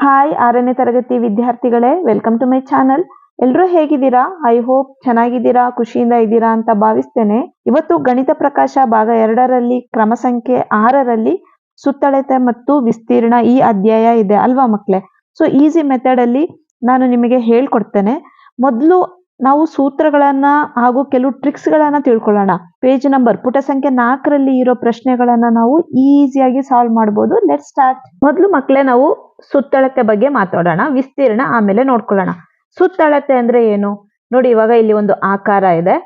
Hi ಆರನೇ ತರಗತಿ ವಿದ್ಯಾರ್ಥಿಗಳೇ ವೆಲ್ಕಮ್ ಟು ಮೈ ಚಾನಲ್ ಎಲ್ಲರೂ ಹೇಗಿದ್ದೀರಾ? ಐ ಹೋಪ್ ಚೆನ್ನಾಗಿದ್ದೀರಾ, ಖುಷಿಯಿಂದ ಇದ್ದೀರಾ ಅಂತ ಭಾವಿಸ್ತೇನೆ. ಇವತ್ತು ಗಣಿತ ಪ್ರಕಾಶ ಭಾಗ ಎರಡರಲ್ಲಿ, ಕ್ರಮ ಸಂಖ್ಯೆ ಆರರಲ್ಲಿ ಸುತ್ತಳತೆ ಮತ್ತು ವಿಸ್ತೀರ್ಣ ಈ ಅಧ್ಯಾಯ ಇದೆ ಅಲ್ವಾ ಮಕ್ಕಳೇ ಸೊ ಈಸಿ ಮೆಥಡ್ ಅಲ್ಲಿ ನಾನು ನಿಮಗೆ ಹೇಳ್ಕೊಡ್ತೇನೆ. ಮೊದಲು ನಾವು ಸೂತ್ರಗಳನ್ನ ಹಾಗೂ ಕೆಲವು ಟ್ರಿಕ್ಸ್ ಗಳನ್ನ ತಿಳ್ಕೊಳ್ಳೋಣ. ಪೇಜ್ ನಂಬರ್ ಪುಟ ಸಂಖ್ಯೆ ನಾಲ್ಕರಲ್ಲಿ ಇರೋ ಪ್ರಶ್ನೆಗಳನ್ನ ನಾವು ಈಸಿಯಾಗಿ ಸಾಲ್ವ್ ಮಾಡಬಹುದು ಲೆಟ್ ಸ್ಟಾರ್ಟ್ ಮೊದಲು ಮಕ್ಕಳೇ ನಾವು ಸುತ್ತಳತೆ ಬಗ್ಗೆ ಮಾತಾಡೋಣ. ವಿಸ್ತೀರ್ಣ ಆಮೇಲೆ ನೋಡ್ಕೊಳ್ಳೋಣ. ಸುತ್ತಳತೆ ಅಂದ್ರೆ ಏನು? ನೋಡಿ, ಇವಾಗ ಇಲ್ಲಿ ಒಂದು ಆಕಾರ ಇದೆ.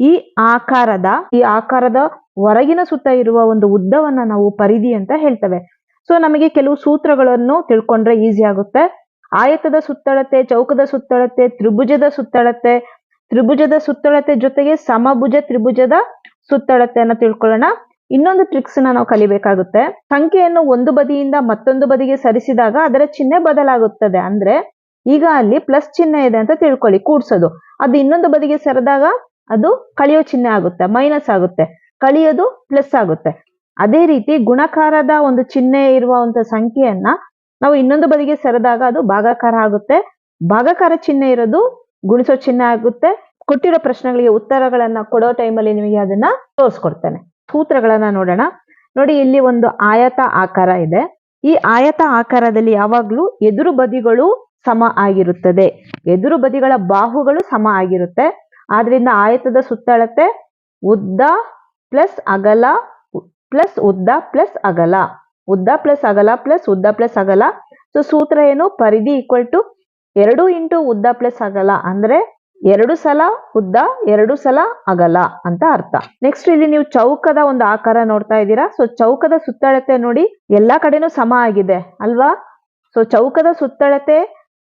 ಈ ಆಕಾರದ ಈ ಆಕಾರದ ಹೊರಗಿನ ಸುತ್ತ ಇರುವ ಒಂದು ಉದ್ದವನ್ನ ನಾವು ಪರಿಧಿ ಅಂತ ಹೇಳ್ತೇವೆ. ಸೊ ನಮಗೆ ಕೆಲವು ಸೂತ್ರಗಳನ್ನು ತಿಳ್ಕೊಂಡ್ರೆ ಈಸಿ ಆಗುತ್ತೆ. ಆಯತದ ಸುತ್ತಳತೆ, ಚೌಕದ ಸುತ್ತಳತೆ, ತ್ರಿಭುಜದ ಸುತ್ತಳತೆ ತ್ರಿಭುಜದ ಸುತ್ತಳತೆ ಜೊತೆಗೆ ಸಮಭುಜ ತ್ರಿಭುಜದ ಸುತ್ತಳತೆಯನ್ನ ತಿಳ್ಕೊಳ್ಳೋಣ. ಇನ್ನೊಂದು ಟ್ರಿಕ್ಸ್ ನಾವು ಕಲಿಬೇಕಾಗುತ್ತೆ. ಸಂಖ್ಯೆಯನ್ನು ಒಂದು ಬದಿಯಿಂದ ಮತ್ತೊಂದು ಬದಿಗೆ ಸರಿಸಿದಾಗ ಅದರ ಚಿಹ್ನೆ ಬದಲಾಗುತ್ತದೆ. ಅಂದ್ರೆ ಈಗ ಅಲ್ಲಿ ಪ್ಲಸ್ ಚಿಹ್ನೆ ಇದೆ ಅಂತ ತಿಳ್ಕೊಳ್ಳಿ, ಕೂಡ್ಸೋದು. ಅದು ಇನ್ನೊಂದು ಬದಿಗೆ ಸರಿದಾಗ ಅದು ಕಳಿಯೋ ಚಿಹ್ನೆ ಆಗುತ್ತೆ ಮೈನಸ್ ಆಗುತ್ತೆ. ಕಳಿಯೋದು ಪ್ಲಸ್ ಆಗುತ್ತೆ. ಅದೇ ರೀತಿ ಗುಣಕಾರದ ಒಂದು ಚಿಹ್ನೆ ಇರುವಂತ ಸಂಖ್ಯೆಯನ್ನ ನಾವು ಇನ್ನೊಂದು ಬದಿಗೆ ಸರಿದಾಗ ಅದು ಭಾಗಾಕಾರ ಆಗುತ್ತೆ. ಭಾಗಾಕಾರ ಚಿಹ್ನೆ ಇರೋದು ಗುಣಿಸೋ ಚಿಹ್ನೆ ಆಗುತ್ತೆ. ಕೊಟ್ಟಿರೋ ಪ್ರಶ್ನೆಗಳಿಗೆ ಉತ್ತರಗಳನ್ನ ಕೊಡೋ ಟೈಮಲ್ಲಿ ನಿಮಗೆ ಅದನ್ನ ತೋರಿಸ್ಕೊಡ್ತೇನೆ. ಸೂತ್ರಗಳನ್ನ ನೋಡೋಣ. ನೋಡಿ, ಇಲ್ಲಿ ಒಂದು ಆಯತ ಆಕಾರ ಇದೆ. ಈ ಆಯತ ಆಕಾರದಲ್ಲಿ ಯಾವಾಗ್ಲೂ ಎದುರು ಬದಿಗಳು ಸಮ ಆಗಿರುತ್ತದೆ. ಎದುರು ಬದಿಗಳ ಬಾಹುಗಳು ಸಮ ಆಗಿರುತ್ತೆ. ಆದ್ರಿಂದ ಆಯತದ ಸುತ್ತಳತೆ ಉದ್ದ ಪ್ಲಸ್ ಅಗಲ ಪ್ಲಸ್ ಉದ್ದ ಪ್ಲಸ್ ಅಗಲ. ಉದ್ದ ಪ್ಲಸ್ ಅಗಲ ಪ್ಲಸ್ ಉದ್ದ ಪ್ಲಸ್ ಅಗಲ. ಸೊ ಸೂತ್ರ ಏನು? ಪರಿಧಿ ಈಕ್ವಲ್ ಟು ಎರಡು ಇಂಟು ಉದ್ದ ಪ್ಲಸ್ ಅಗಲ ಅಂದ್ರೆ ಎರಡು ಸಲ ಉದ್ದ, ಎರಡು ಸಲ ಅಗಲ ಅಂತ ಅರ್ಥ. ನೆಕ್ಸ್ಟ್ ಇಲ್ಲಿ ನೀವು ಚೌಕದ ಒಂದು ಆಕಾರ ನೋಡ್ತಾ ಇದ್ದೀರಾ? ಸೊ ಚೌಕದ ಸುತ್ತಳತೆ ನೋಡಿ, ಎಲ್ಲಾ ಕಡೆನೂ ಸಮ ಆಗಿದೆ ಅಲ್ವಾ? ಸೊ ಚೌಕದ ಸುತ್ತಳತೆ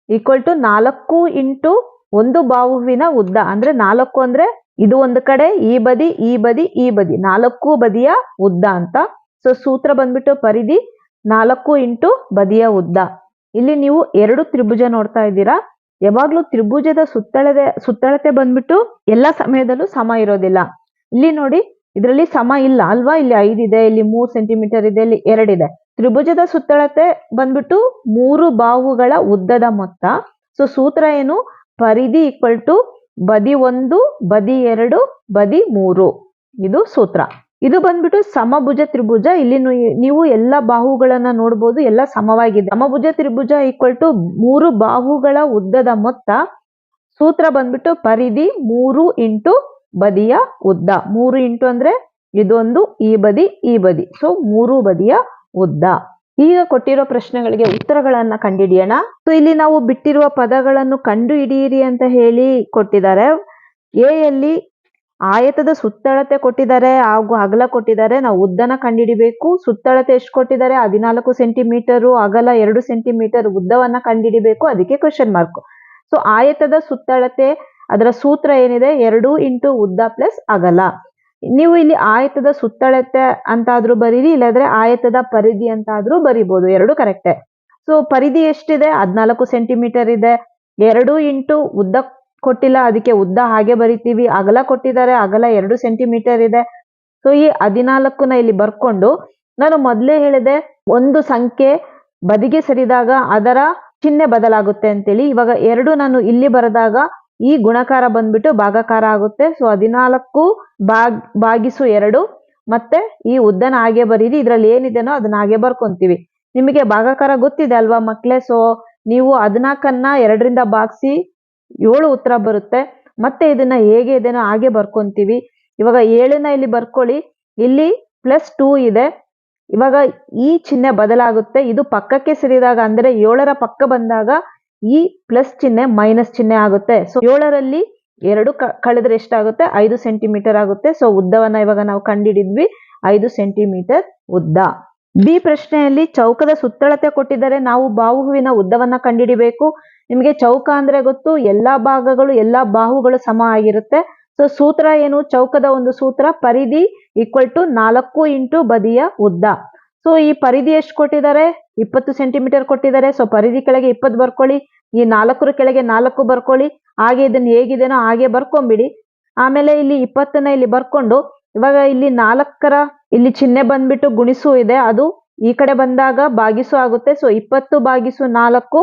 ಈಕ್ವಲ್ ಟು ನಾಲ್ಕು ಇಂಟು ಒಂದು ಬಾಹುವಿನ ಉದ್ದ ಅಂದ್ರೆ ನಾಲ್ಕು ಅಂದ್ರೆ ಇದು ಒಂದು ಕಡೆ, ಈ ಬದಿ ಈ ಬದಿ ಈ ಬದಿ. ನಾಲ್ಕು ಬದಿಯ ಉದ್ದ ಅಂತ ಸೊ ಸೂತ್ರ ಬಂದ್ಬಿಟ್ಟು ಪರಿಧಿ ನಾಲ್ಕು ಇಂಟು ಬದಿಯ ಉದ್ದ. ಇಲ್ಲಿ ನೀವು ಎರಡು ತ್ರಿಭುಜ ನೋಡ್ತಾ ಇದ್ದೀರಾ. ಯಾವಾಗ್ಲೂ ತ್ರಿಭುಜದ ಸುತ್ತಳತೆ ಸುತ್ತಳತೆ ಬಂದ್ಬಿಟ್ಟು ಎಲ್ಲಾ ಸಮಯದಲ್ಲೂ ಸಮ ಇರೋದಿಲ್ಲ. ಇಲ್ಲಿ ನೋಡಿ, ಇದರಲ್ಲಿ ಸಮ ಇಲ್ಲ ಅಲ್ವಾ? ಇಲ್ಲಿ ಐದಿದೆ ಇಲ್ಲಿ ಮೂರು ಸೆಂಟಿಮೀಟರ್ ಇದೆ, ಇಲ್ಲಿ ಎರಡಿದೆ ತ್ರಿಭುಜದ ಸುತ್ತಳತೆ ಬಂದ್ಬಿಟ್ಟು ಮೂರು ಬಾಹುಗಳ ಉದ್ದದ ಮೊತ್ತ. ಸೊ ಸೂತ್ರ ಏನು? ಪರಿಧಿ ಈಕ್ವಲ್ ಟು ಬದಿ ಒಂದು, ಬದಿ ಎರಡು, ಬದಿ ಮೂರು. ಇದು ಸೂತ್ರ. ಇದು ಬಂದ್ಬಿಟ್ಟು ಸಮಭುಜ ತ್ರಿಭುಜ. ಇಲ್ಲಿ ನೀವು ಎಲ್ಲ ಬಾಹುಗಳನ್ನ ನೋಡ್ಬೋದು, ಎಲ್ಲ ಸಮವಾಗಿದೆ. ಸಮಭುಜ ತ್ರಿಭುಜ ಈಕ್ವಲ್ ಟು ಮೂರು ಬಾಹುಗಳ ಉದ್ದದ ಮೊತ್ತ. ಸೂತ್ರ ಬಂದ್ಬಿಟ್ಟು ಪರಿಧಿ ಮೂರು ಇಂಟು ಬದಿಯ ಉದ್ದ. ಮೂರು ಇಂಟು ಅಂದ್ರೆ ಇದೊಂದು, ಈ ಬದಿ ಈ ಬದಿ. ಸೊ ಮೂರು ಬದಿಯ ಉದ್ದ. ಈಗ ಕೊಟ್ಟಿರೋ ಪ್ರಶ್ನೆಗಳಿಗೆ ಉತ್ತರಗಳನ್ನ ಕಂಡುಹಿಡಿಯೋಣ ಸೊ ಇಲ್ಲಿ ನಾವು ಬಿಟ್ಟಿರುವ ಪದಗಳನ್ನು ಕಂಡು ಹಿಡಿಯಿರಿ ಅಂತ ಹೇಳಿ ಕೊಟ್ಟಿದ್ದಾರೆ. ಎ ಆಯತದ ಸುತ್ತಳತೆ ಕೊಟ್ಟಿದ್ದಾರೆ ಹಾಗೂ ಅಗಲ ಕೊಟ್ಟಿದ್ದಾರೆ. ನಾವು ಉದ್ದನ ಕಂಡಿಡಿಬೇಕು. ಸುತ್ತಳತೆ ಎಷ್ಟು ಕೊಟ್ಟಿದ್ದಾರೆ? ಹದಿನಾಲ್ಕು ಸೆಂಟಿಮೀಟರು, ಅಗಲ ಎರಡು ಸೆಂಟಿಮೀಟರ್ ಉದ್ದವನ್ನ ಕಂಡಿಡಿಬೇಕು. ಅದಕ್ಕೆ ಕ್ವಶನ್ ಮಾರ್ಕ್ ಸೊ ಆಯತದ ಸುತ್ತಳತೆ, ಅದರ ಸೂತ್ರ ಏನಿದೆ? ಎರಡು ಇಂಟು ಉದ್ದ ಪ್ಲಸ್ ಅಗಲ. ನೀವು ಇಲ್ಲಿ ಆಯತದ ಸುತ್ತಳತೆ ಅಂತಾದ್ರೂ ಬರೀರಿ, ಇಲ್ಲಾದ್ರೆ ಆಯತದ ಪರಿಧಿ ಅಂತಾದ್ರೂ ಬರಿಬಹುದು ಎರಡು ಕರೆಕ್ಟೇ ಸೊ ಪರಿಧಿ ಎಷ್ಟಿದೆ? ಹದಿನಾಲ್ಕು ಸೆಂಟಿಮೀಟರ್ ಇದೆ. ಎರಡು ಇಂಟು ಉದ್ದ ಕೊಟ್ಟಿಲ್ಲ, ಅದಕ್ಕೆ ಉದ್ದ ಹಾಗೆ ಬರಿತೀವಿ. ಅಗಲ ಕೊಟ್ಟಿದ್ದಾರೆ, ಅಗಲ ಎರಡು ಸೆಂಟಿಮೀಟರ್ ಇದೆ. ಸೊ ಈ ಹದಿನಾಲ್ಕನ್ನ ಇಲ್ಲಿ ಬರ್ಕೊಂಡು ನಾನು ಮೊದಲೇ ಹೇಳಿದೆ, ಒಂದು ಸಂಖ್ಯೆ ಬದಿಗೆ ಸರಿದಾಗ ಅದರ ಚಿಹ್ನೆ ಬದಲಾಗುತ್ತೆ ಅಂತೇಳಿ. ಇವಾಗ ಎರಡು ನಾನು ಇಲ್ಲಿ ಬರೆದಾಗ ಈ ಗುಣಕಾರ ಬಂದ್ಬಿಟ್ಟು ಭಾಗಾಕಾರ ಆಗುತ್ತೆ. ಸೊ ಹದಿನಾಲ್ಕು ಬಾಗ್ ಬಾಗಿಸು ಎರಡು, ಮತ್ತೆ ಈ ಉದ್ದನ ಹಾಗೆ ಬರೀರಿ. ಇದ್ರಲ್ಲಿ ಏನಿದೆನೋ ಅದನ್ನ ಹಾಗೆ ಬರ್ಕೊಂತೀವಿ. ನಿಮಗೆ ಭಾಗಾಕಾರ ಗೊತ್ತಿದೆ ಅಲ್ವಾ ಮಕ್ಳೆ ಸೊ ನೀವು ಹದಿನಾಲ್ಕನ್ನ ಎರಡರಿಂದ ಬಾಗಿಸಿ ಏಳು ಉತ್ತರ ಬರುತ್ತೆ. ಮತ್ತೆ ಇದನ್ನ ಹೇಗೆ ಇದೆನೋ ಹಾಗೆ ಬರ್ಕೊಂತೀವಿ. ಇವಾಗ ಏಳನ್ನ ಇಲ್ಲಿ ಬರ್ಕೊಳ್ಳಿ. ಇಲ್ಲಿ ಪ್ಲಸ್ ಟೂ ಇದೆ. ಇವಾಗ ಈ ಚಿಹ್ನೆ ಬದಲಾಗುತ್ತೆ. ಇದು ಪಕ್ಕಕ್ಕೆ ಸೇರಿದಾಗ ಅಂದ್ರೆ ಏಳರ ಪಕ್ಕ ಬಂದಾಗ ಈ ಪ್ಲಸ್ ಚಿಹ್ನೆ ಮೈನಸ್ ಚಿಹ್ನೆ ಆಗುತ್ತೆ. ಸೊ ಏಳರಲ್ಲಿ ಎರಡು ಕಳೆದ್ರೆ ಎಷ್ಟಾಗುತ್ತೆ? ಐದು ಸೆಂಟಿಮೀಟರ್ ಆಗುತ್ತೆ. ಸೊ ಉದ್ದವನ್ನ ಇವಾಗ ನಾವು ಕಂಡಿಡಿದ್ವಿ. ಐದು ಸೆಂಟಿಮೀಟರ್ ಉದ್ದ. ಬಿ ಪ್ರಶ್ನೆಯಲ್ಲಿ ಚೌಕದ ಸುತ್ತಳತೆ ಕೊಟ್ಟಿದ್ದಾರೆ. ನಾವು ಬಾಹುವಿನ ಉದ್ದವನ್ನ ಕಂಡುಹಿಡಿಬೇಕು ನಿಮಗೆ ಚೌಕ ಅಂದ್ರೆ ಗೊತ್ತು, ಎಲ್ಲಾ ಭಾಗಗಳು, ಎಲ್ಲಾ ಬಾಹುಗಳು ಸಮ ಆಗಿರುತ್ತೆ. ಸೊ ಸೂತ್ರ ಏನು? ಚೌಕದ ಒಂದು ಸೂತ್ರ, ಪರಿಧಿ ಈಕ್ವಲ್ ಟು ನಾಲ್ಕು ಇಂಟು ಬದಿಯ ಉದ್ದ. ಸೊ ಈ ಪರಿಧಿ ಎಷ್ಟು ಕೊಟ್ಟಿದ್ದಾರೆ? ಇಪ್ಪತ್ತು ಸೆಂಟಿಮೀಟರ್ ಕೊಟ್ಟಿದ್ದಾರೆ. ಸೊ ಪರಿಧಿ ಕೆಳಗೆ ಇಪ್ಪತ್ತು ಬರ್ಕೊಳ್ಳಿ. ಈ ನಾಲ್ಕರ ಕೆಳಗೆ ನಾಲ್ಕು ಬರ್ಕೊಳ್ಳಿ. ಹಾಗೆ ಇದನ್ನ ಹೇಗಿದೆನೋ ಹಾಗೆ ಬರ್ಕೊಂಬಿಡಿ. ಆಮೇಲೆ ಇಲ್ಲಿ ಇಪ್ಪತ್ತನ್ನ ಇಲ್ಲಿ ಬರ್ಕೊಂಡು, ಇವಾಗ ಇಲ್ಲಿ ನಾಲ್ಕರ ಇಲ್ಲಿ ಚಿಹ್ನೆ ಬಂದ್ಬಿಟ್ಟು ಗುಣಿಸು ಇದೆ. ಅದು ಈ ಕಡೆ ಬಂದಾಗ ಭಾಗಿಸು ಆಗುತ್ತೆ. ಸೊ ಇಪ್ಪತ್ತು ಭಾಗಿಸು ನಾಲ್ಕು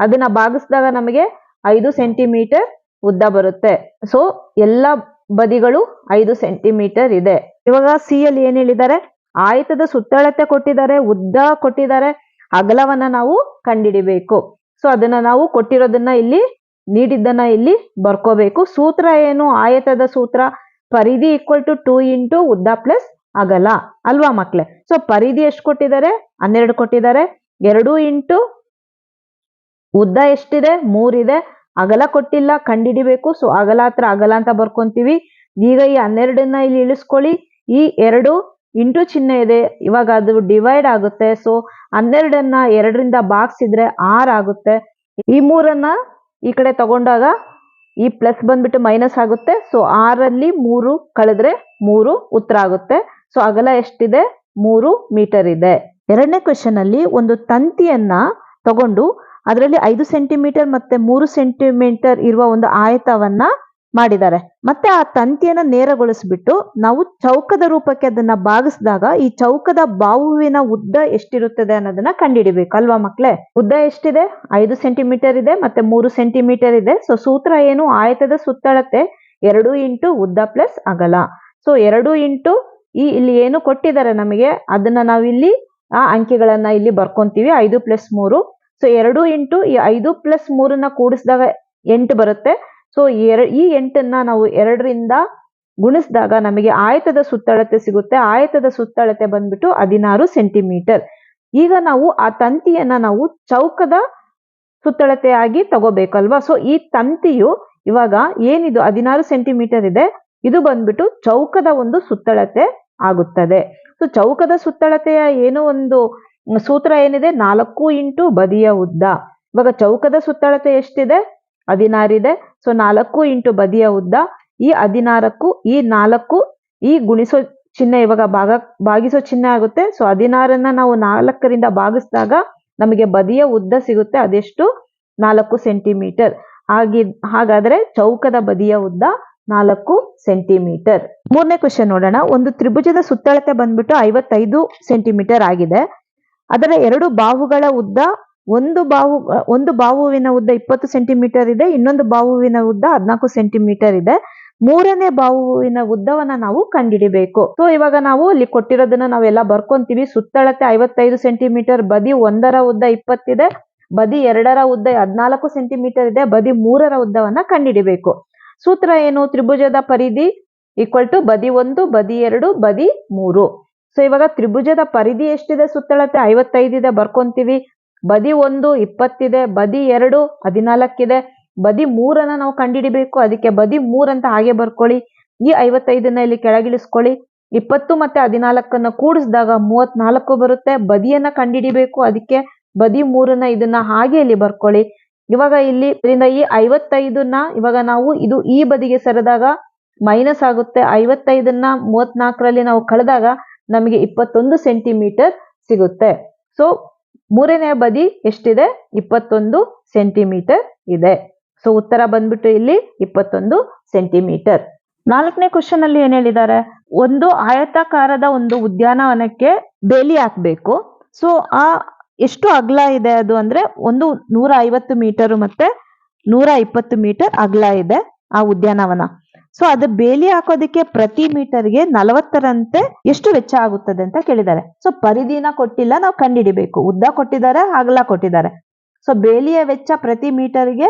ಅದನ್ನ ಭಾಗಿಸಿದಾಗ ನಮಗೆ ಐದು ಸೆಂಟಿಮೀಟರ್ ಉದ್ದ ಬರುತ್ತೆ. ಸೊ ಎಲ್ಲ ಬದಿಗಳು ಐದು ಸೆಂಟಿಮೀಟರ್ ಇದೆ. ಇವಾಗ ಸಿ ಅಲ್ಲಿ ಏನ್ ಹೇಳಿದ್ದಾರೆ? ಆಯತದ ಸುತ್ತಳತೆ ಕೊಟ್ಟಿದ್ದಾರೆ, ಉದ್ದ ಕೊಟ್ಟಿದ್ದಾರೆ, ಅಗಲವನ್ನ ನಾವು ಕಂಡಿಡಿಬೇಕು. ಸೊ ಅದನ್ನ ನಾವು ಕೊಟ್ಟಿರೋದನ್ನ ಇಲ್ಲಿ, ನೀಡಿದ್ದನ್ನ ಇಲ್ಲಿ ಬರ್ಕೋಬೇಕು. ಸೂತ್ರ ಏನು? ಆಯತದ ಸೂತ್ರ. ಪರಿಧಿ ಈಕ್ವಲ್ ಟು ಟೂ ಇಂಟು ಉದ್ದ ಪ್ಲಸ್ ಅಗಲ. ಅಲ್ವಾ ಮಕ್ಳೆ? ಸೊ ಪರಿಧಿ ಎಷ್ಟು ಕೊಟ್ಟಿದ್ದಾರೆ? ಹನ್ನೆರಡು ಕೊಟ್ಟಿದ್ದಾರೆ. ಎರಡು ಇಂಟು ಉದ್ದ ಎಷ್ಟಿದೆ? ಮೂರಿದೆ. ಅಗಲ ಕೊಟ್ಟಿಲ್ಲ, ಕಂಡಿಡಿಬೇಕು. ಸೊ ಅಗಲ ಹತ್ರ ಅಗಲ ಅಂತ ಬರ್ಕೊಂತೀವಿ. ಈಗ ಈ ಹನ್ನೆರಡನ್ನ ಇಲ್ಲಿ ಇಳಿಸ್ಕೊಳ್ಳಿ. ಈ ಎರಡು ಇಂಟು ಚಿಹ್ನೆ ಇದೆ. ಇವಾಗ ಅದು ಡಿವೈಡ್ ಆಗುತ್ತೆ. ಸೊ ಹನ್ನೆರಡನ್ನ ಎರಡರಿಂದ ಇದ್ರೆ ಆರ್ ಆಗುತ್ತೆ. ಈ ಮೂರನ್ನ ಈ ಕಡೆ ತಗೊಂಡಾಗ ಈ ಪ್ಲಸ್ ಬಂದ್ಬಿಟ್ಟು ಮೈನಸ್ ಆಗುತ್ತೆ. ಸೊ ಆರಲ್ಲಿ ಮೂರು ಕಳೆದ್ರೆ ಮೂರು ಉತ್ತರ ಆಗುತ್ತೆ. ಸೊ ಅಗಲ ಎಷ್ಟಿದೆ? ಮೂರು ಮೀಟರ್ ಇದೆ. ಎರಡನೇ ಕ್ವೆಶನ್ ಅಲ್ಲಿ ಒಂದು ತಂತಿಯನ್ನ ತಗೊಂಡು ಅದರಲ್ಲಿ ಐದು ಸೆಂಟಿಮೀಟರ್ ಮತ್ತೆ ಮೂರು ಸೆಂಟಿಮೀಟರ್ ಇರುವ ಒಂದು ಆಯತವನ್ನ ಮಾಡಿದ್ದಾರೆ. ಮತ್ತೆ ಆ ತಂತಿಯನ್ನ ನೇರಗೊಳಿಸ್ಬಿಟ್ಟು ನಾವು ಚೌಕದ ರೂಪಕ್ಕೆ ಅದನ್ನ ಭಾಗಿಸಿದಾಗ ಈ ಚೌಕದ ಬಾಹುವಿನ ಉದ್ದ ಎಷ್ಟಿರುತ್ತದೆ ಅನ್ನೋದನ್ನ ಕಂಡುಹಿಡಿಬೇಕು ಅಲ್ವಾ ಮಕ್ಳೇ? ಉದ್ದ ಎಷ್ಟಿದೆ? ಐದು ಸೆಂಟಿಮೀಟರ್ ಇದೆ ಮತ್ತೆ ಮೂರು ಸೆಂಟಿಮೀಟರ್ ಇದೆ. ಸೊ ಸೂತ್ರ ಏನು? ಆಯತದ ಸುತ್ತಳತೆ ಎರಡು ಇಂಟು ಉದ್ದ ಪ್ಲಸ್ ಅಗಲ. ಸೊ ಎರಡು ಇಂಟು ಈ ಇಲ್ಲಿ ಏನು ಕೊಟ್ಟಿದ್ದಾರೆ ನಮಗೆ? ಅದನ್ನ ನಾವಿಲ್ಲಿ ಆ ಅಂಕಿಗಳನ್ನ ಇಲ್ಲಿ ಬರ್ಕೊಂತೀವಿ. ಐದು ಪ್ಲಸ್ ಮೂರು ಸೊ ಎರಡು ಇಂಟು ಈ ಐದು ಪ್ಲಸ್ ಮೂರನ್ನ ಕೂಡಿಸಿದಾಗ ಎಂಟು ಬರುತ್ತೆ. ಸೊ ಎರ, ಈ ಎಂಟನ್ನ ನಾವು ಎರಡರಿಂದ ಗುಣಿಸಿದಾಗ ನಮಗೆ ಆಯತದ ಸುತ್ತಳತೆ ಸಿಗುತ್ತೆ. ಆಯತದ ಸುತ್ತಳತೆ ಬಂದ್ಬಿಟ್ಟು ಹದಿನಾರು ಸೆಂಟಿಮೀಟರ್ ಈಗ ನಾವು ಆ ತಂತಿಯನ್ನ ನಾವು ಚೌಕದ ಸುತ್ತಳತೆಯಾಗಿ ತಗೋಬೇಕಲ್ವಾ? ಸೊ ಈ ತಂತಿಯು ಇವಾಗ ಏನಿದು? ಹದಿನಾರು ಸೆಂಟಿಮೀಟರ್ ಇದೆ. ಇದು ಬಂದ್ಬಿಟ್ಟು ಚೌಕದ ಒಂದು ಸುತ್ತಳತೆ ಆಗುತ್ತದೆ. ಸೊ ಚೌಕದ ಸುತ್ತಳತೆಯ ಏನೋ ಒಂದು ಸೂತ್ರ ಏನಿದೆ? ನಾಲ್ಕು ಇಂಟು ಬದಿಯ ಉದ್ದ. ಇವಾಗ ಚೌಕದ ಸುತ್ತಳತೆ ಎಷ್ಟಿದೆ? ಹದಿನಾರಿದೆ ಸೊ ನಾಲ್ಕು ಇಂಟು ಬದಿಯ ಉದ್ದ. ಈ ಹದಿನಾರಕ್ಕೂ, ಈ ನಾಲ್ಕು, ಈ ಗುಣಿಸೋ ಚಿಹ್ನೆ ಇವಾಗ ಭಾಗ, ಭಾಗಿಸೋ ಚಿಹ್ನೆ ಆಗುತ್ತೆ. ಸೊ ಹದಿನಾರನ್ನ ನಾವು ನಾಲ್ಕರಿಂದ ಭಾಗಿಸಿದಾಗ ನಮಗೆ ಬದಿಯ ಉದ್ದ ಸಿಗುತ್ತೆ. ಅದೆಷ್ಟು? ನಾಲ್ಕು ಸೆಂಟಿಮೀಟರ್. ಹಾಗಿ, ಹಾಗಾದ್ರೆ ಚೌಕದ ಬದಿಯ ಉದ್ದ ನಾಲ್ಕು ಸೆಂಟಿಮೀಟರ್. ಮೂರನೇ ಕ್ವಶನ್ ನೋಡೋಣ. ಒಂದು ತ್ರಿಭುಜದ ಸುತ್ತಳತೆ ಬಂದ್ಬಿಟ್ಟು ಐವತ್ತೈದು ಸೆಂಟಿಮೀಟರ್ ಆಗಿದೆ. ಅದರ ಎರಡು ಬಾಹುಗಳ ಉದ್ದ, ಒಂದು ಬಾಹು, ಒಂದು ಬಾಹುವಿನ ಉದ್ದ ಇಪ್ಪತ್ತು ಸೆಂಟಿಮೀಟರ್ ಇದೆ, ಇನ್ನೊಂದು ಬಾಹುವಿನ ಉದ್ದ ಹದಿನಾಲ್ಕು ಸೆಂಟಿಮೀಟರ್ ಇದೆ. ಮೂರನೇ ಬಾಹುವಿನ ಉದ್ದವನ್ನ ನಾವು ಕಂಡಿಡಿಬೇಕು. ಸೊ ಇವಾಗ ನಾವು ಅಲ್ಲಿ ಕೊಟ್ಟಿರೋದನ್ನ ನಾವೆಲ್ಲ ಬರ್ಕೊಂತೀವಿ. ಸುತ್ತಳತೆ ಐವತ್ತೈದು ಸೆಂಟಿಮೀಟರ್, ಬದಿ ಒಂದರ ಉದ್ದ ಇಪ್ಪತ್ತಿದೆ, ಬದಿ ಎರಡರ ಉದ್ದ ಹದಿನಾಲ್ಕು ಸೆಂಟಿಮೀಟರ್ ಇದೆ, ಬದಿ ಮೂರರ ಉದ್ದವನ್ನ ಕಂಡಿಡಿಬೇಕು. ಸೂತ್ರ ಏನು? ತ್ರಿಭುಜದ ಪರಿಧಿ ಈಕ್ವಲ್ ಟು ಬದಿ ಒಂದು, ಬದಿ ಎರಡು, ಬದಿ ಮೂರು. ಸೊ ಇವಾಗ ತ್ರಿಭುಜದ ಪರಿಧಿ ಎಷ್ಟಿದೆ ಸುತ್ತಳತೆ? ಐವತ್ತೈದಿದೆ ಬರ್ಕೊಂತೀವಿ. ಬದಿ ಒಂದು, ಇಪ್ಪತ್ತಿದೆ. ಬದಿ ಎರಡು, ಹದಿನಾಲ್ಕಿದೆ. ಬದಿ ಮೂರನ್ನ ನಾವು ಕಂಡಿಡಿಬೇಕು. ಅದಕ್ಕೆ ಬದಿ ಮೂರಂತ ಹಾಗೆ ಬರ್ಕೊಳ್ಳಿ. ಈ ಐವತ್ತೈದನ್ನ ಇಲ್ಲಿ ಕೆಳಗಿಳಿಸ್ಕೊಳ್ಳಿ. ಇಪ್ಪತ್ತು ಮತ್ತೆ ಹದಿನಾಲ್ಕನ್ನ ಕೂಡಿಸಿದಾಗ ಮೂವತ್ನಾಲ್ಕು ಬರುತ್ತೆ. ಬದಿಯನ್ನ ಕಂಡಿಡಿಬೇಕು. ಅದಕ್ಕೆ ಬದಿ ಮೂರನ್ನ ಇದನ್ನ ಹಾಗೆ ಇಲ್ಲಿ ಬರ್ಕೊಳ್ಳಿ. ಇವಾಗ ಇಲ್ಲಿ ಇದರಿಂದ ಈ ಐವತ್ತೈದನ್ನ ಇವಾಗ ನಾವು ಇದು ಈ ಬದಿಗೆ ಸರಿದಾಗ ಮೈನಸ್ ಆಗುತ್ತೆ. ಐವತ್ತೈದನ್ನ ಮೂವತ್ನಾಲ್ಕರಲ್ಲಿ ನಾವು ಕಳೆದಾಗ ನಮಗೆ ಇಪ್ಪತ್ತೊಂದು ಸೆಂಟಿಮೀಟರ್ ಸಿಗುತ್ತೆ. ಸೊ ಮೂರನೇ ಬದಿ ಎಷ್ಟಿದೆ? ಇಪ್ಪತ್ತೊಂದು ಸೆಂಟಿಮೀಟರ್ ಇದೆ. ಸೊ ಉತ್ತರ ಬಂದ್ಬಿಟ್ಟು ಇಲ್ಲಿ ಇಪ್ಪತ್ತೊಂದು ಸೆಂಟಿಮೀಟರ್. ನಾಲ್ಕನೇ ಕ್ವಶನ್ ಅಲ್ಲಿ ಏನ್ ಹೇಳಿದ್ದಾರೆ? ಒಂದು ಆಯತಾಕಾರದ ಒಂದು ಉದ್ಯಾನವನಕ್ಕೆ ಬೇಲಿ ಹಾಕ್ಬೇಕು. ಸೊ ಆ ಎಷ್ಟು ಅಗಲ ಇದೆ ಅದು ಅಂದ್ರೆ ಒಂದು ನೂರ ಐವತ್ತು ಮೀಟರ್ ಮತ್ತೆ ನೂರ ಇಪ್ಪತ್ತು ಮೀಟರ್ ಅಗಲ ಇದೆ ಆ ಉದ್ಯಾನವನ. ಸೊ ಅದು ಬೇಲಿ ಹಾಕೋದಕ್ಕೆ ಪ್ರತಿ ಮೀಟರ್ಗೆ ನಲವತ್ತರಂತೆ ಎಷ್ಟು ವೆಚ್ಚ ಆಗುತ್ತದೆ ಅಂತ ಕೇಳಿದ್ದಾರೆ. ಸೊ ಪರಿಧಿನ ಕೊಟ್ಟಿಲ್ಲ, ನಾವು ಕಂಡಿಡಿಬೇಕು. ಉದ್ದ ಕೊಟ್ಟಿದ್ದಾರೆ, ಅಗಲ ಕೊಟ್ಟಿದ್ದಾರೆ. ಸೊ ಬೇಲಿಯ ವೆಚ್ಚ ಪ್ರತಿ ಮೀಟರ್ಗೆ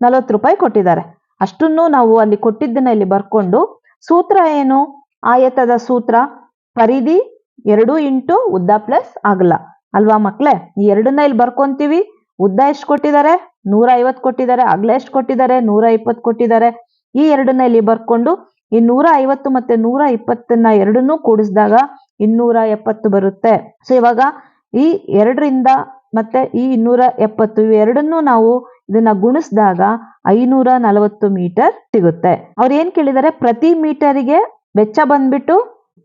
ನಲವತ್ತು ರೂಪಾಯಿ ಕೊಟ್ಟಿದ್ದಾರೆ. ಅಷ್ಟನ್ನು ನಾವು ಅಲ್ಲಿ ಕೊಟ್ಟಿದ್ದನ್ನ ಇಲ್ಲಿ ಬರ್ಕೊಂಡು, ಸೂತ್ರ ಏನು? ಆಯತದ ಸೂತ್ರ, ಪರಿಧಿ ಎರಡು ಇಂಟು ಉದ್ದ ಪ್ಲಸ್ ಅಗಲ. ಅಲ್ವಾ ಮಕ್ಳೇ? ಈ ಎರಡನ್ನ ಇಲ್ಲಿ ಬರ್ಕೊಂತೀವಿ. ಉದ್ದ ಎಷ್ಟು ಕೊಟ್ಟಿದ್ದಾರೆ? ನೂರ ಐವತ್ತು ಕೊಟ್ಟಿದ್ದಾರೆ, ಅಗಲ ಎಷ್ಟು ಕೊಟ್ಟಿದ್ದಾರೆ? ನೂರ ಇಪ್ಪತ್ತು ಕೊಟ್ಟಿದ್ದಾರೆ. ಈ ಎರಡನ್ನ ಇಲ್ಲಿ ಬರ್ಕೊಂಡು ಈ ನೂರ ಐವತ್ತು ಮತ್ತೆ ನೂರ ಇಪ್ಪತ್ತನ್ನ ಎರಡನ್ನೂ ಕೂಡಿಸಿದಾಗ ಇನ್ನೂರ ಎಪ್ಪತ್ತು ಬರುತ್ತೆ. ಸೊ ಇವಾಗ ಈ ಎರಡರಿಂದ ಮತ್ತೆ ಈ ಇನ್ನೂರ ಎಪ್ಪತ್ತು ಇವೆರಡನ್ನೂ ನಾವು ಇದನ್ನ ಗುಣಿಸಿದಾಗ ಐನೂರ ನಲವತ್ತು ಮೀಟರ್ ಸಿಗುತ್ತೆ. ಅವ್ರು ಏನ್ ಕೇಳಿದ್ದಾರೆ? ಪ್ರತಿ ಮೀಟರಿಗೆ ವೆಚ್ಚ ಬಂದ್ಬಿಟ್ಟು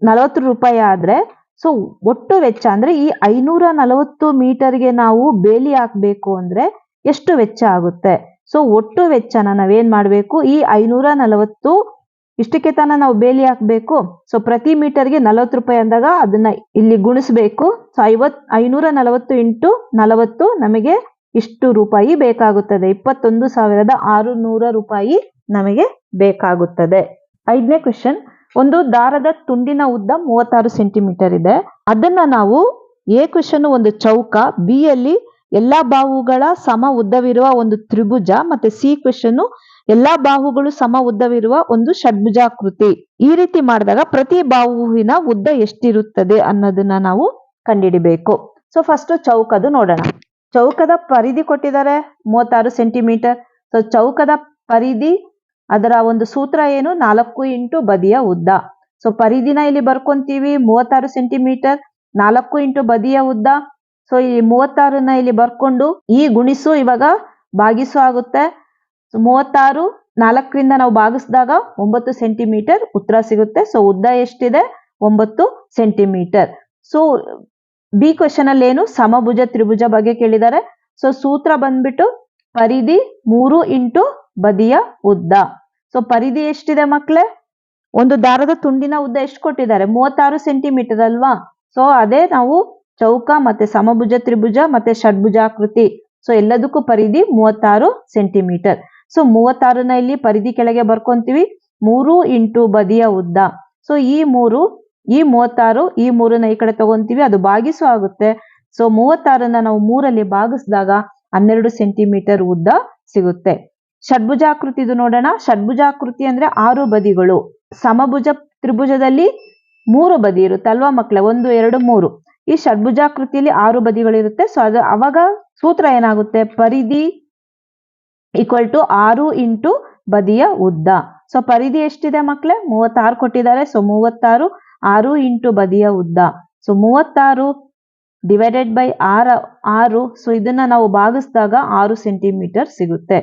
ನಲವತ್ತು ರೂಪಾಯಿ ಆದ್ರೆ ಸೊ ಒಟ್ಟು ವೆಚ್ಚ ಅಂದ್ರೆ ಈ ಐನೂರ ನಲವತ್ತು ಮೀಟರ್ಗೆ ನಾವು ಬೇಲಿ ಹಾಕ್ಬೇಕು ಅಂದ್ರೆ ಎಷ್ಟು ವೆಚ್ಚ ಆಗುತ್ತೆ? ಸೊ ಒಟ್ಟು ವೆಚ್ಚನ ನಾವೇನ್ ಮಾಡಬೇಕು? ಈ ಐನೂರ ನಲವತ್ತು ಇಷ್ಟಕ್ಕೆ ತಾನ ನಾವು ಬೇಲಿ ಹಾಕ್ಬೇಕು. ಸೊ ಪ್ರತಿ ಮೀಟರ್ಗೆ ನಲವತ್ತು ರೂಪಾಯಿ ಅಂದಾಗ ಅದನ್ನ ಇಲ್ಲಿ ಗುಣಿಸ್ಬೇಕು. ಸೊ ಐವತ್ ಐನೂರ ನಲವತ್ತು ಇಂಟು ನಲವತ್ತು ನಮಗೆ ಇಷ್ಟು ರೂಪಾಯಿ ಬೇಕಾಗುತ್ತದೆ. ಇಪ್ಪತ್ತೊಂದು ಸಾವಿರದ ಆರುನೂರ ರೂಪಾಯಿ ನಮಗೆ ಬೇಕಾಗುತ್ತದೆ. ಐದನೇ ಕ್ವೆಶನ್ ಒಂದು ದಾರದ ತುಂಡಿನ ಉದ್ದ ಮೂವತ್ತಾರು ಸೆಂಟಿಮೀಟರ್ ಇದೆ. ಅದನ್ನ ನಾವು ಎ ಕ್ವೆಶನ್ ಒಂದು ಚೌಕ, ಬಿ ಯಲ್ಲಿ ಎಲ್ಲಾ ಬಾಹುಗಳ ಸಮ ಉದ್ದವಿರುವ ಒಂದು ತ್ರಿಭುಜ ಮತ್ತೆ ಸಿ ಕ್ವೆಶನ್ ಎಲ್ಲಾ ಬಾಹುಗಳು ಸಮ ಉದ್ದವಿರುವ ಒಂದು ಷಡ್ಭುಜಾಕೃತಿ. ಈ ರೀತಿ ಮಾಡಿದಾಗ ಪ್ರತಿ ಬಾಹುವಿನ ಉದ್ದ ಎಷ್ಟಿರುತ್ತದೆ ಅನ್ನೋದನ್ನ ನಾವು ಕಂಡಿಡಿಬೇಕು. ಸೊ ಫಸ್ಟ್ ಚೌಕದು ನೋಡೋಣ. ಚೌಕದ ಪರಿಧಿ ಕೊಟ್ಟಿದ್ದಾರೆ ಮೂವತ್ತಾರು ಸೆಂಟಿಮೀಟರ್. ಸೊ ಚೌಕದ ಪರಿಧಿ ಅದರ ಒಂದು ಸೂತ್ರ ಏನು? ನಾಲ್ಕು ಇಂಟು ಬದಿಯ ಉದ್ದ. ಸೊ ಪರಿಧಿನ ಇಲ್ಲಿ ಬರ್ಕೊಂತೀವಿ ಮೂವತ್ತಾರು ಸೆಂಟಿಮೀಟರ್. ನಾಲ್ಕು ಇಂಟು ಬದಿಯ ಉದ್ದ. ಸೊ ಈ ಮೂವತ್ತಾರನ್ನ ಇಲ್ಲಿ ಬರ್ಕೊಂಡು ಈ ಗುಣಿಸು ಇವಾಗ ಭಾಗಿಸು ಆಗುತ್ತೆ. ಮೂವತ್ತಾರು ನಾಲ್ಕರಿಂದ ನಾವು ಭಾಗಿಸಿದಾಗ ಒಂಬತ್ತು ಸೆಂಟಿಮೀಟರ್ ಉತ್ತರ ಸಿಗುತ್ತೆ. ಸೊ ಉದ್ದ ಎಷ್ಟಿದೆ? ಒಂಬತ್ತು ಸೆಂಟಿಮೀಟರ್. ಸೊ ಬಿ ಕ್ವಶನ್ ಅಲ್ಲಿ ಏನು? ಸಮಭುಜ, ತ್ರಿಭುಜ ಬಗ್ಗೆ ಕೇಳಿದ್ದಾರೆ. ಸೊ ಸೂತ್ರ ಬಂದ್ಬಿಟ್ಟು ಪರಿಧಿ ಮೂರು ಇಂಟು ಬದಿಯ ಉದ್ದ. ಸೊ ಪರಿಧಿ ಎಷ್ಟಿದೆ ಮಕ್ಳೇ? ಒಂದು ದಾರದ ತುಂಡಿನ ಉದ್ದ ಎಷ್ಟು ಕೊಟ್ಟಿದ್ದಾರೆ? ಮೂವತ್ತಾರು ಸೆಂಟಿಮೀಟರ್ ಅಲ್ವಾ? ಸೊ ಅದೇ ನಾವು ಚೌಕ ಮತ್ತೆ ಸಮಭುಜ ತ್ರಿಭುಜ ಮತ್ತೆ ಷಡ್ಭುಜಾಕೃತಿ. ಸೊ ಎಲ್ಲದಕ್ಕೂ ಪರಿಧಿ ಮೂವತ್ತಾರು ಸೆಂಟಿಮೀಟರ್ ಸೊ ಮೂವತ್ತಾರನ ಇಲ್ಲಿ ಪರಿಧಿ ಕೆಳಗೆ ಬರ್ಕೊಂತೀವಿ. ಮೂರು ಇಂಟು ಬದಿಯ ಉದ್ದ. ಸೊ ಈ ಮೂರು, ಈ ಮೂವತ್ತಾರು, ಈ ಮೂರನ್ನ ಈ ಕಡೆ ತಗೊಂತೀವಿ. ಅದು ಭಾಗಿಸು ಆಗುತ್ತೆ. ಸೊ ಮೂವತ್ತಾರನ್ನ ನಾವು ಮೂರಲ್ಲಿ ಭಾಗಿಸಿದಾಗ ಹನ್ನೆರಡು ಸೆಂಟಿಮೀಟರ್ ಉದ್ದ ಸಿಗುತ್ತೆ. ಷಡ್ಭುಜಾಕೃತಿದು ನೋಡೋಣ. ಷಡ್ಭುಜಾಕೃತಿ ಅಂದ್ರೆ ಆರು ಬದಿಗಳು. ಸಮಭುಜ ತ್ರಿಭುಜದಲ್ಲಿ ಮೂರು ಬದಿ ಇರುತ್ತೆ ಅಲ್ವಾ ಮಕ್ಕಳೇ ಒಂದು, ಎರಡು, ಮೂರು. ಈ ಷಡ್ಭುಜಾಕೃತಿಯಲ್ಲಿ ಆರು ಬದಿಗಳಿರುತ್ತೆ. ಸೊ ಅದು ಅವಾಗ ಸೂತ್ರ ಏನಾಗುತ್ತೆ? ಪರಿಧಿ ಈಕ್ವಲ್ ಟು ಆರು ಇಂಟು ಬದಿಯ ಉದ್ದ. ಸೊ ಪರಿಧಿ ಎಷ್ಟಿದೆ ಮಕ್ಕಳೇ ಮೂವತ್ತಾರು ಕೊಟ್ಟಿದ್ದಾರೆ. ಸೊ ಮೂವತ್ತಾರು ಆರು ಇಂಟು ಬದಿಯ ಉದ್ದ. ಸೊ ಮೂವತ್ತಾರು ಡಿವೈಡೆಡ್ ಬೈ ಆರ, ಆರು. ಸೊ ಇದನ್ನ ನಾವು ಭಾಗಿಸಿದಾಗ ಆರು ಸೆಂಟಿಮೀಟರ್ ಸಿಗುತ್ತೆ.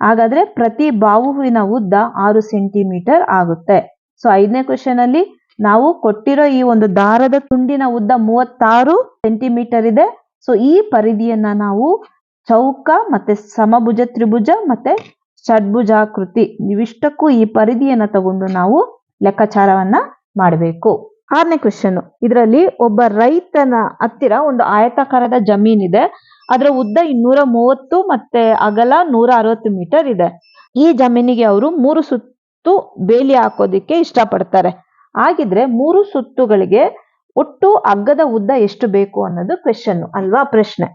ಹಾಗಾದ್ರೆ ಪ್ರತಿ ಬಾಹುವಿನ ಉದ್ದ ಆರು ಸೆಂಟಿಮೀಟರ್ ಆಗುತ್ತೆ. ಸೊ ಐದನೇ ಕ್ವಶನ್ ಅಲ್ಲಿ ನಾವು ಕೊಟ್ಟಿರೋ ಈ ಒಂದು ದಾರದ ತುಂಡಿನ ಉದ್ದ ಮೂವತ್ತಾರು ಸೆಂಟಿಮೀಟರ್ ಇದೆ. ಸೊ ಈ ಪರಿಧಿಯನ್ನ ನಾವು ಚೌಕ ಮತ್ತೆ ಸಮಭುಜ, ತ್ರಿಭುಜ ಮತ್ತೆ ಷಡ್ಭುಜಾಕೃತಿ ಇವಿಷ್ಟಕ್ಕೂ ಈ ಪರಿಧಿಯನ್ನ ತಗೊಂಡು ನಾವು ಲೆಕ್ಕಾಚಾರವನ್ನ ಮಾಡಬೇಕು. ಆರನೇ ಕ್ವಶನ್ ಇದರಲ್ಲಿ ಒಬ್ಬ ರೈತನ ಹತ್ತಿರ ಒಂದು ಆಯತಾಕಾರದ ಜಮೀನಿದೆ ಅದರ ಉದ್ದ ಇನ್ನೂರ ಮೂವತ್ತು ಮತ್ತೆ ಅಗಲ ನೂರ ಅರವತ್ತು ಮೀಟರ್ ಇದೆ. ಈ ಜಮೀನಿಗೆ ಅವರು ಮೂರು ಸುತ್ತು ಬೇಲಿ ಹಾಕೋದಿಕ್ಕೆ ಇಷ್ಟಪಡ್ತಾರೆ. ಹಾಗಿದ್ರೆ ಮೂರು ಸುತ್ತುಗಳಿಗೆ ಒಟ್ಟು ಅಗ್ಗದ ಉದ್ದ ಎಷ್ಟು ಬೇಕು ಅನ್ನೋದು ಕ್ವೆಶನ್ ಅಲ್ವಾ ಪ್ರಶ್ನೆ.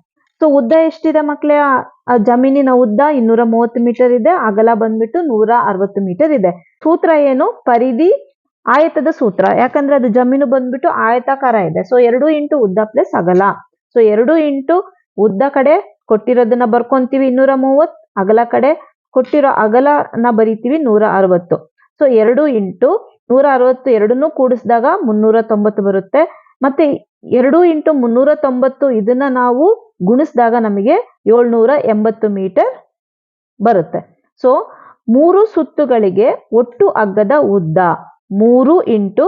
ಸೊ ಉದ್ದ ಎಷ್ಟಿದೆ ಮಕ್ಕಳೇ ಜಮೀನಿನ ಉದ್ದ ಇನ್ನೂರ ಮೂವತ್ತು ಮೀಟರ್ ಇದೆ, ಅಗಲ ಬಂದ್ಬಿಟ್ಟು ನೂರ ಅರವತ್ತು ಮೀಟರ್ ಇದೆ. ಸೂತ್ರ ಏನು? ಪರಿಧಿ ಆಯತದ ಸೂತ್ರ. ಯಾಕಂದ್ರೆ ಅದು ಜಮೀನು ಬಂದ್ಬಿಟ್ಟು ಆಯತಾಕಾರ ಇದೆ. ಸೊ ಎರಡು ಇಂಟು ಉದ್ದ ಪ್ಲಸ್ ಅಗಲ. ಸೊ ಎರಡು ಇಂಟು ಉದ್ದ ಕಡೆ ಕೊಟ್ಟಿರೋದನ್ನ ಬರ್ಕೊಂತೀವಿ ಇನ್ನೂರ ಮೂವತ್ ಅಗಲ ಕಡೆ ಕೊಟ್ಟಿರೋ ಅಗಲನ ಬರಿತೀವಿ ನೂರ ಅರವತ್ತು. ಸೊ ಎರಡು ಇಂಟು ನೂರ ಅರವತ್ತು ಎರಡನ್ನೂ ಕೂಡಿಸಿದಾಗ ಮುನ್ನೂರ ತೊಂಬತ್ತು ಬರುತ್ತೆ. ಮತ್ತೆ ಎರಡು ಇಂಟು ಮುನ್ನೂರ ತೊಂಬತ್ತು ಇದನ್ನ ನಾವು ಗುಣಿಸಿದಾಗ ನಮಗೆ ಏಳ್ನೂರ ಎಂಬತ್ತು ಮೀಟರ್ ಬರುತ್ತೆ. ಸೊ ಮೂರು ಸುತ್ತುಗಳಿಗೆ ಒಟ್ಟು ಅಗ್ಗದ ಉದ್ದ ಮೂರು ಇಂಟು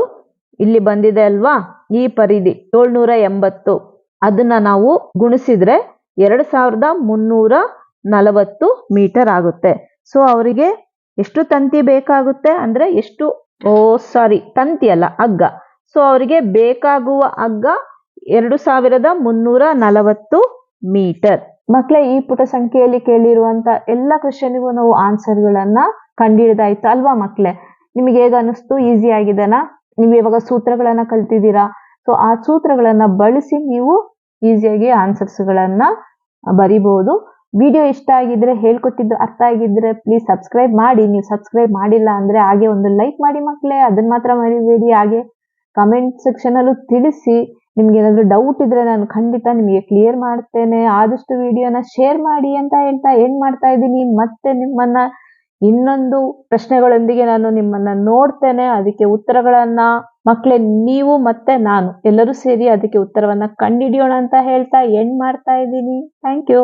ಇಲ್ಲಿ ಬಂದಿದೆ ಅಲ್ವಾ? ಈ ಪರಿಧಿ ಏಳ್ನೂರ ಎಂಬತ್ತು ಅದನ್ನ ನಾವು ಗುಣಿಸಿದ್ರೆ ಎರಡು ಸಾವಿರದ ಮುನ್ನೂರ ನಲವತ್ತು ಮೀಟರ್ ಆಗುತ್ತೆ. ಸೊ ಅವರಿಗೆ ಎಷ್ಟು ತಂತಿ ಬೇಕಾಗುತ್ತೆ? ಅಂದ್ರೆ ಎಷ್ಟು ಓ, ಸಾರಿ. ತಂತಿ ಅಲ್ಲ, ಹಗ್ಗ. ಸೊ ಅವರಿಗೆ ಬೇಕಾಗುವ ಹಗ್ಗ ಎರಡು ಸಾವಿರದ ಮುನ್ನೂರ ನಲವತ್ತು ಮೀಟರ್. ಮಕ್ಕಳೇ ಈ ಪುಟ ಸಂಖ್ಯೆಯಲ್ಲಿ ಕೇಳಿರುವಂತ ಎಲ್ಲ ಕ್ವಶನ್ಗೂ ನಾವು ಆನ್ಸರ್ಗಳನ್ನ ಕಂಡಿಡಿದಾಯ್ತು ಅಲ್ವಾ ಮಕ್ಕಳೇ ನಿಮಗೆ ಹೇಗ ಅನಿಸ್ತು ಈಸಿ ಆಗಿದೆನಾ? ನೀವು ಇವಾಗ ಸೂತ್ರಗಳನ್ನ ಕಲ್ತಿದ್ದೀರಾ? ಸೊ ಆ ಸೂತ್ರಗಳನ್ನ ಬಳಸಿ ನೀವು ಈಸಿಯಾಗಿ ಆನ್ಸರ್ಸ್ಗಳನ್ನ ಬರಿಬಹುದು ವಿಡಿಯೋ ಇಷ್ಟ ಆಗಿದ್ರೆ ಹೇಳ್ಕೊಟ್ಟಿದ್ದು ಅರ್ಥ ಆಗಿದ್ರೆ ಪ್ಲೀಸ್ ಸಬ್ಸ್ಕ್ರೈಬ್ ಮಾಡಿ. ನೀವು ಸಬ್ಸ್ಕ್ರೈಬ್ ಮಾಡಿಲ್ಲ ಅಂದ್ರೆ ಹಾಗೆ ಒಂದು ಲೈಕ್ ಮಾಡಿ ಮಕ್ಕಳೇ ಅದನ್ನ ಮಾತ್ರ ಮರಿಬೇಡಿ. ಹಾಗೆ ಕಮೆಂಟ್ ಸೆಕ್ಷನ್ ಅಲ್ಲೂ ತಿಳಿಸಿ. ನಿಮ್ಗೆ ಏನಾದರೂ ಡೌಟ್ ಇದ್ರೆ ನಾನು ಖಂಡಿತ ನಿಮಗೆ ಕ್ಲಿಯರ್ ಮಾಡ್ತೇನೆ. ಆದಷ್ಟು ವಿಡಿಯೋನ ಶೇರ್ ಮಾಡಿ ಅಂತ ಹೇಳ್ತಾ ಏನ್ ಮಾಡ್ತಾ ಇದ್ದೀನಿ. ಮತ್ತೆ ನಿಮ್ಮನ್ನ ಇನ್ನೊಂದು ಪ್ರಶ್ನೆಗಳೊಂದಿಗೆ ನಾನು ನಿಮ್ಮನ್ನ ನೋಡ್ತೇನೆ. ಅದಕ್ಕೆ ಉತ್ತರಗಳನ್ನ ಮಕ್ಕಳೇ ನೀವು ಮತ್ತೆ ನಾನು ಎಲ್ಲರೂ ಸೇರಿ ಅದಕ್ಕೆ ಉತ್ತರವನ್ನ ಕಂಡಿಡಿಯೋಣ ಅಂತ ಹೇಳ್ತಾ ಎಂಡ್ ಮಾಡ್ತಾ ಇದ್ದೀನಿ. Thank you